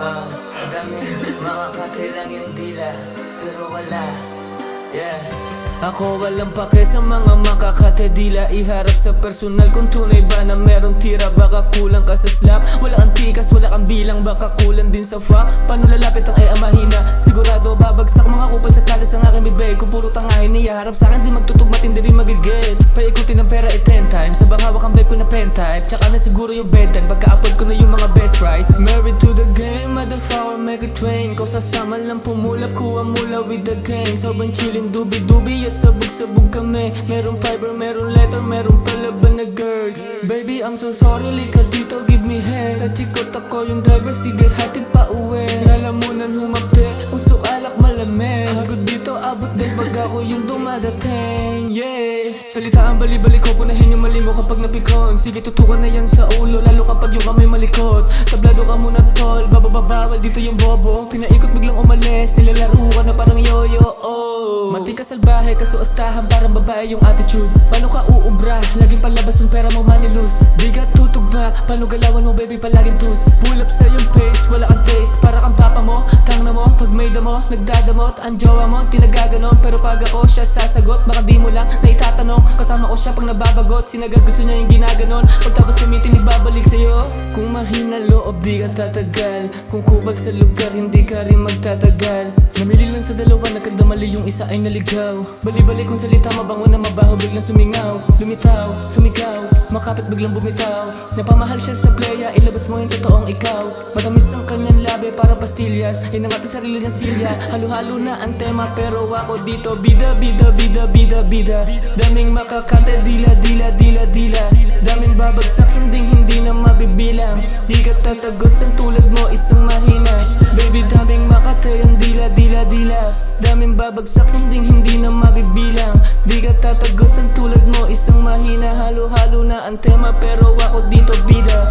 Ah, oh, kami, mga katilang yung tila Pero wala, yeah ako walang pake sa mga makakatadila Iharap sa personal. Kung tunay ba na merong tira Baka kulang ka sa slap. Wala kang tikas, wala kang bilang Baka kulang din sa fuck Paano lalapit ang ay amahina Sigurado babagsak mga kupal sa kalas ng aking bibig Kung puro tangahin niya harap sa akin Di magtutugma, hindi rin magigets Paikutin ng pera ay 10 times. Sabang hawak ang vape ko na pen type. Tsaka na siguro yung bedtime Pagka-upload ko na yung mga best price. Married to the game, motherfucker make it train. Kung sasama lang pumulap, kuha mula with the gang Sobrang chillin, dubi-dubi at sabog-sabog kami. Meron fiber, meron letter, meron palaban na girls. Baby, I'm so sorry, lika dito, give me hand. Sa chikot ako yung driver, sige hatid pa uwi. Lalamunan humapte, puso alak malamig. Hagod dito, abot din pag ako yung dumadating Yeah. Salita ang bali-balik ko, punahin yung mali mo kapag napikon. Sige, tutukan na yan sa ulo, lalo kapag yung kamay malikot. Tablado ka muna tol, bababawal dito yung bobo. Pinaikot biglang umalis, nilalaro ka na parang yoyo oh. Mati ka salbahe, kasuastahan parang babae yung attitude. Paano ka uubra, laging palabas yung pera mo manilus Di ka tutugma, paano galawan mo baby palaging tus Pull up sa yung Damo, nagdadamot Ang jowa mo, tinagaganon Pero pag ako siya sasagot Baka di mo lang na itatanong Kasama ko siya pag nababagot Sinagal gusto niya yung ginaganon. Pagtapos gamitin, ibabalik sa'yo. Kung mahina loob, di ka tatagal. Kung kubag sa lugar, hindi ka rin magtatagal. Namili lang sa dalawa, nagkadamali yung isa ay naligaw Bali-bali kung salita, mabango na mabaho Biglang sumingaw, lumitaw, sumigaw Makapit biglang bumitaw. Napamahal siya sa playa, ilabas mo yung totoong ikaw. Matamis ang kanyang labi, para pastillas. Yan ang sarili niyang silya. Halo-halo na ang tema, pero ako dito Bida, bida, bida, bida, bida. Daming makakate, dila, dila, dila, dila. Daming babagsak, hindi, hindi na mabibilang. Di ka tatagos ang tulad mo, isang mahina. Baby, daming makate, ang dila, dila, dila. Daming babagsak, hindi, hindi na mabibilang. Di ka tatagos ang tulad mo, isang mahina. Halo-halo na ang tema, pero ako dito bida